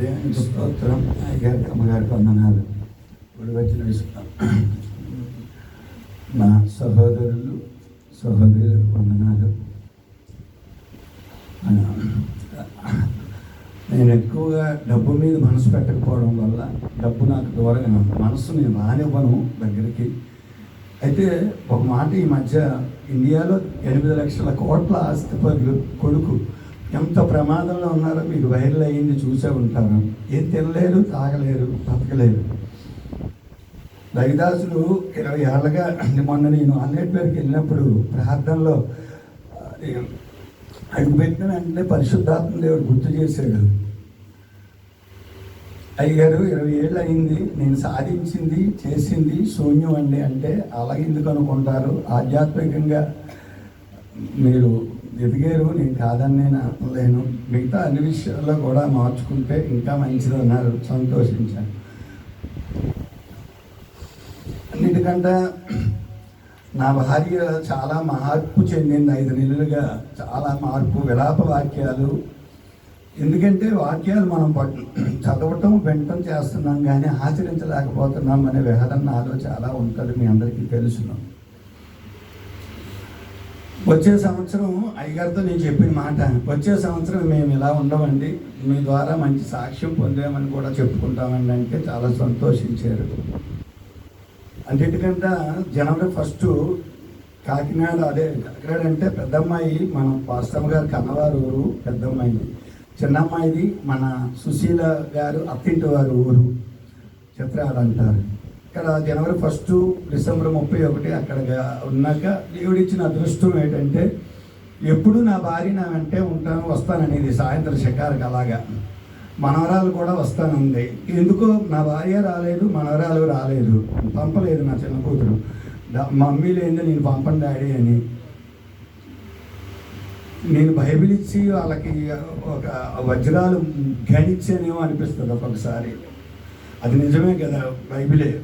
దేవుని స్తోత్రం అయ్యగారికి అమ్మగారికి వందనాలు ఇప్పుడు వచ్చిన నా సహోదరులు సహోదరులకు వందనాలు. నేను ఎక్కువగా డబ్బు మీద మనసు పెట్టకపోవడం వల్ల డబ్బు నాకు దూరంగా మనసు నేను రానివ్వను దగ్గరికి. అయితే ఒక మాట ఈ మధ్య ఇండియాలో ఎనిమిది లక్షల కోట్ల ఆస్తిపరులు కొడుకు ఎంత ప్రమాదంలో ఉన్నారో మీకు వైరల్ అయ్యింది చూసే ఉంటారు. ఏం తినలేరు తాగలేరు బతకలేరు. రవిదాసులు ఇరవై ఏళ్ళగా మొన్న నేను అన్నిటి పేరుకి వెళ్ళినప్పుడు ప్రార్థనలో అడుగుపెట్టిన వెంటనే పరిశుద్ధాత్మ దేవుడు గుర్తు చేశాడు. అయ్యారు ఇరవై ఏళ్ళు అయింది నేను సాధించింది చేసింది శూన్యం అండి అంటే అలా ఎందుకు అనుకుంటారు? ఆధ్యాత్మికంగా మీరు ఎదిగారు నేను కాదని నేను అనలేను మిగతా అన్ని విషయాల్లో కూడా మార్చుకుంటే ఇంకా మంచిది అన్నారు సంతోషించాను. అన్నిటికంటే నా భార్య చాలా మార్పు చెందింది. ఐదు నెలలుగా చాలా మార్పు విలాప వాక్యాలు. ఎందుకంటే వాక్యాలు మనం పట్టు చదవటం వినటం చేస్తున్నాం కానీ ఆచరించలేకపోతున్నాం అనే విహరణ నాలో చాలా ఉంటుంది మీ అందరికీ తెలుసును. వచ్చే సంవత్సరం అయ్యగారితో నేను చెప్పిన మాట వచ్చే సంవత్సరం మేము ఇలా ఉండమండి మీ ద్వారా మంచి సాక్ష్యం పొందామని కూడా చెప్పుకుంటామండి అంటే చాలా సంతోషించారు. అన్నిటికంటే జనవరి ఫస్ట్ కాకినాడ అదే కాకినాడ అంటే పెద్దమ్మాయి మన వాస్తవ గారు కన్నవారు ఊరు పెద్దమ్మాయి. చిన్నమ్మాయిది మన సుశీల గారు అత్తింటి వారు ఊరు చిత్రాలు అంటారు. ఇక్కడ జనవరి ఫస్ట్ డిసెంబర్ ముప్పై ఒకటి అక్కడ ఉన్నాక దేవుడిచ్చిన అదృష్టం ఏంటంటే ఎప్పుడు నా భార్య నా వెంటే ఉంటాను వస్తాననేది సాయంత్రం షికారుకి అలాగా. మనవరాలు కూడా వస్తానుంది. ఎందుకో నా భార్య రాలేదు మనవరాలు రాలేదు. పంపలేదు నా చిన్న కూతురు. మమ్మీ లేదు నేను పంపను డాడీ అని. నేను బైబిల్ ఇచ్చి వాళ్ళకి ఒక వజ్రాలు గణించేనేమో అనిపిస్తుంది ఒక్కొక్కసారి. అది నిజమే కదా బైబిలే.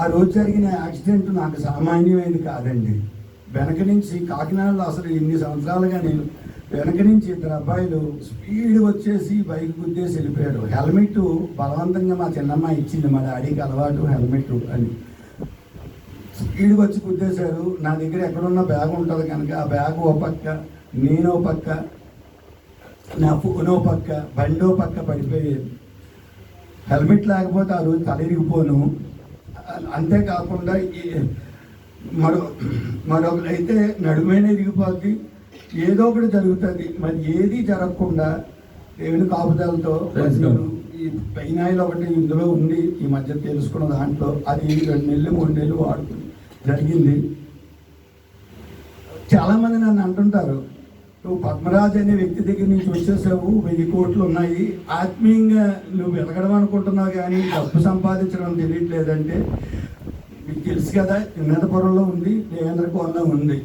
ఆ రోజు జరిగిన యాక్సిడెంట్ నాకు సామాన్యమైనది కాదండి. వెనక నుంచి కాకినాడలో అసలు ఇన్ని సంవత్సరాలుగా నేను వెనక నుంచి ఇద్దరు అబ్బాయిలు స్పీడ్ వచ్చేసి బైక్ గుద్దేసి వెళ్ళిపోయారు. హెల్మెట్ బలవంతంగా మా చిన్నమ్మ ఇచ్చింది మా డాడీకి అలవాటు హెల్మెట్ అని. స్పీడ్ వచ్చి గుద్దేశారు. నా దగ్గర ఎక్కడున్న బ్యాగ్ ఉంటుంది కనుక ఆ బ్యాగ్ ఓ పక్క నేనో పక్క నా ఫోనో పక్క బండో పక్క పడిపోయేది హెల్మెట్ లేకపోతే ఆ రోజు తలెరిగిపోను అంతేకాకుండా ఈ- మరో అయితే నడుమైనా ఇరిగిపోద్ది. ఏదో ఒకటి జరుగుతుంది. మరి ఏది జరగకుండా దేవుని కాపుదలతో ఈ పెయిన్ ఆయిల్ ఒకటి ఇందులో ఉండి ఈ మధ్య తెలుసుకున్న దాంట్లో అది రెండు నెలలు మూడు నెలలు వాడుతుంది జరిగింది. చాలామంది నన్ను అంటుంటారు నువ్వు పద్మరాజ్ అనే వ్యక్తి దగ్గర నుంచి వచ్చేసావు. వెయ్యి కోట్లు ఉన్నాయి. ఆత్మీయంగా నువ్వు ఎదగడం అనుకుంటున్నావు కానీ డబ్బు సంపాదించడం తెలియట్లేదంటే మీకు తెలుసు కదా ఉన్నతపురంలో ఉంది దేవేంద్రపురంలో ఉంది.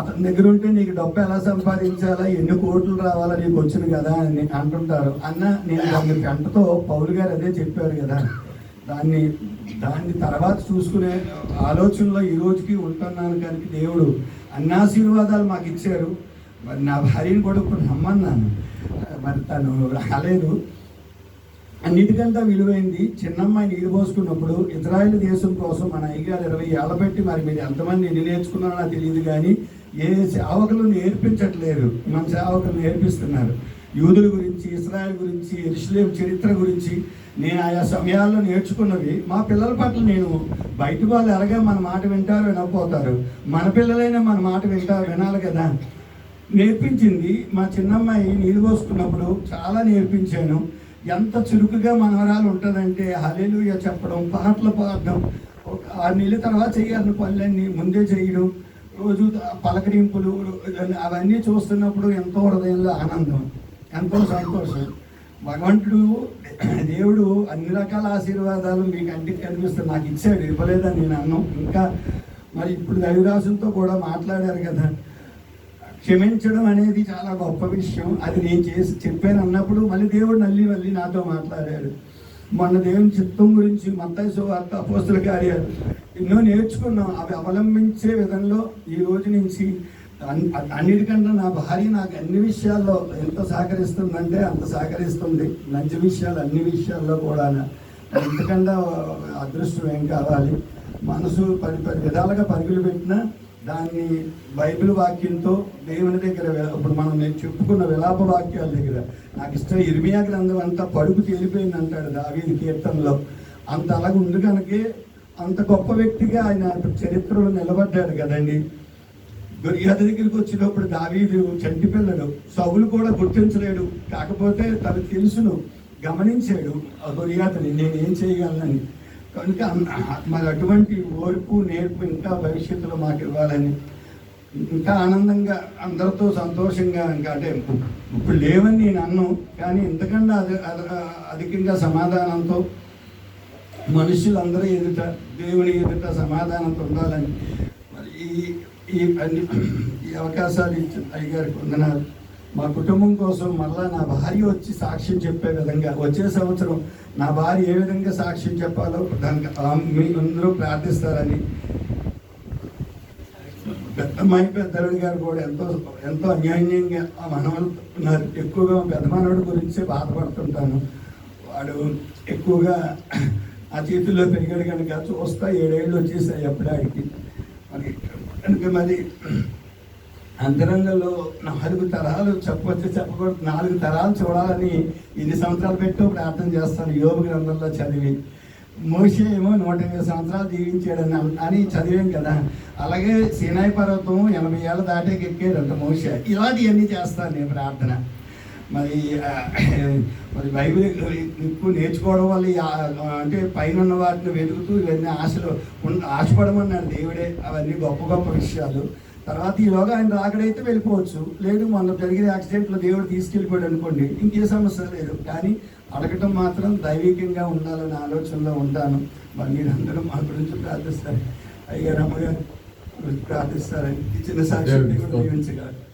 అతని దగ్గర ఉంటే నీకు డబ్బు ఎలా సంపాదించాలా ఎన్ని కోట్లు రావాలా నీకు వచ్చింది కదా అని అంటుంటారు. అన్న నేను దాని గంటతో పౌలు గారు అదే చెప్పారు కదా. దాన్ని దాన్ని తర్వాత చూసుకునే ఆలోచనలో ఈ రోజుకి ఉంటున్నాను కానీ దేవుడు అన్నాశీర్వాదాలు మాకు ఇచ్చారు. మరి నా భార్యను కూడా కొన్ని రమ్మన్నాను. మరి తను రాలేదు. అన్నిటికంతా విలువైంది. చిన్నమ్మాయి నీరు పోసుకున్నప్పుడు ఇజ్రాయెల్ దేశం కోసం మన అయ్యగారు ఇరవై ఏళ్ళ పెట్టి మరి మీరు ఎంతమంది ఎన్ని నేర్చుకున్నారో తెలియదు కానీ ఏ సేవకులు నేర్పించట్లేరు మన సేవకులు నేర్పిస్తున్నారు. యూదుల గురించి ఇస్రాయల్ గురించి ఇస్లేం చరిత్ర గురించి నేను ఆయా సమయాల్లో నేర్చుకున్నవి. మా పిల్లల పట్ల నేను బయట వాళ్ళు ఎలాగా మన మాట వింటారు వినకపోతారు. మన పిల్లలైనా మన మాట వింటారు వినాలి కదా. నేర్పించింది. మా చిన్నమ్మాయి నీళ్ళు పోసుకున్నప్పుడు చాలా నేర్పించాను. ఎంత చురుకుగా మనవరాలు ఉంటుందంటే హలేలుయ చెప్పడం పాటలు పాడడం ఒక ఆరు నెలల తర్వాత చేయాలి పనులన్నీ ముందే చేయడం రోజు పలకరింపులు అవన్నీ చూస్తున్నప్పుడు ఎంతో హృదయంలో ఆనందం ఎంతో సంతోషం. భగవంతుడు దేవుడు అన్ని రకాల ఆశీర్వాదాలు మీకు కంటికి కనిపిస్తే నాకు ఇచ్చాడు ఇవ్వలేదని నేను అన్నాం. ఇంకా మరి ఇప్పుడు దైవరాశులతో కూడా మాట్లాడారు కదా. క్షమించడం అనేది చాలా గొప్ప విషయం. అది నేను చేసి చెప్పాను అన్నప్పుడు మళ్ళీ దేవుడు మళ్ళీ మళ్ళీ నాతో మాట్లాడాడు. మొన్న దేవుని చిత్తం గురించి మత్తైసు వార్త అపోస్తుల కార్యాలు ఎన్నో నేర్చుకున్నాం. అవి అవలంబించే విధంలో ఈ రోజు నుంచి అన్నిటికంటే నా భార్య నాకు అన్ని విషయాల్లో ఎంత సహకరిస్తుందంటే అంత సహకరిస్తుంది. మంచి విషయాలు అన్ని విషయాల్లో కూడా ఎంతకన్నా అదృష్టం ఏం కావాలి? మనసు పది పది విధాలుగా పరుగులు పెట్టినా దాన్ని బైబిల్ వాక్యంతో దేవుని దగ్గర ఇప్పుడు మనం నేను చెప్పుకున్న విలాప వాక్యాల దగ్గర నాకు ఇష్టం ఇర్మియా గ్రంథం అంతా పడుగు తేలిపోయింది అంటాడు దావీది కీర్తనలో. అంత అలాగ ఉంది కనుకే అంత గొప్ప వ్యక్తిగా ఆయన చరిత్రలో నిలబడ్డాడు కదండి. గొరియాత దగ్గరికి వచ్చినప్పుడు దావీదు చంటి పిల్లడు కూడా గుర్తించలేడు కాకపోతే తను తెలుసును గమనించాడు ఆ గొరియాతని నేను ఏం చేయగలనని. కనుక మరి అటువంటి ఓర్పు నేర్పు ఇంకా భవిష్యత్తులో మాకు ఇవ్వాలని ఇంకా ఆనందంగా అందరితో సంతోషంగా ఇంకా అంటే ఇప్పుడు లేవని నేను అన్ను కానీ ఇంతకన్నా అది అది- అధికంగా సమాధానంతో మనుషులందరూ ఎదుట దేవుని ఎదుట సమాధానంతో ఉండాలని మరి ఈ ఈ అన్ని ఈ అవకాశాలు ఇచ్చి అయ్యగారికి వందనాలు. మా కుటుంబం కోసం మళ్ళా నా భార్య వచ్చి సాక్ష్యం చెప్పే విధంగా వచ్చే సంవత్సరం నా భార్య ఏ విధంగా సాక్ష్యం చెప్పాలో దానికి మీ అందరూ ప్రార్థిస్తారని. పెద్దమ్మాయి పెద్దలుడి గారు కూడా ఎంతో ఎంతో అన్యాన్యంగా ఆ మనవలు ఎక్కువగా పెద్ద మనవడి గురించే బాధపడుతుంటాను. వాడు ఎక్కువగా ఆ చేతుల్లో పెరిగాడు కనుక చూస్తా ఏడేళ్ళు వచ్చేసాయి అప్పుడాడికి. మరి కనుక మరి అంతరంగంలో నాలుగు తరాలు చెప్పవచ్చు చెప్పకూడదు. నాలుగు తరాలు చూడాలని ఇన్ని సంవత్సరాలు పెట్టు ప్రార్థన చేస్తాను. యోగ గ్రంథంలో చదివి. మోషే ఏమో నూట ఎనిమిది సంవత్సరాలు జీవించాడని అని చదివాం కదా. అలాగే సీనాయి పర్వతం ఎనభై ఏళ్ళ దాటేకి ఎక్కాడంట మోషే. ఇలాంటివన్నీ చేస్తాను నేను ప్రార్థన. మరి మరి బైబిల్ ఎక్కువ నేర్చుకోవడం వల్ల అంటే పైన ఉన్న వాటిని వెతుకుతూ ఇవన్నీ ఆశలు ఆశపడమన్నాడు దేవుడే. అవన్నీ గొప్ప గొప్ప విషయాలు. తర్వాత ఈలోగా ఆయన రాకడైతే వెళ్ళిపోవచ్చు. లేదు మొన్న జరిగిన యాక్సిడెంట్లో దేవుడు తీసుకెళ్ళిపోయాడు అనుకోండి ఇంకే సమస్య లేదు. కానీ అడగటం మాత్రం దైవికంగా ఉండాలనే ఆలోచనలో ఉంటాను. మరి మీరందరూ మా గురించి ప్రార్థిస్తారు. అయ్యారు అమ్మగారు గురించి ప్రార్థిస్తారని చిన్న సాక్షి. దీవించగలరు.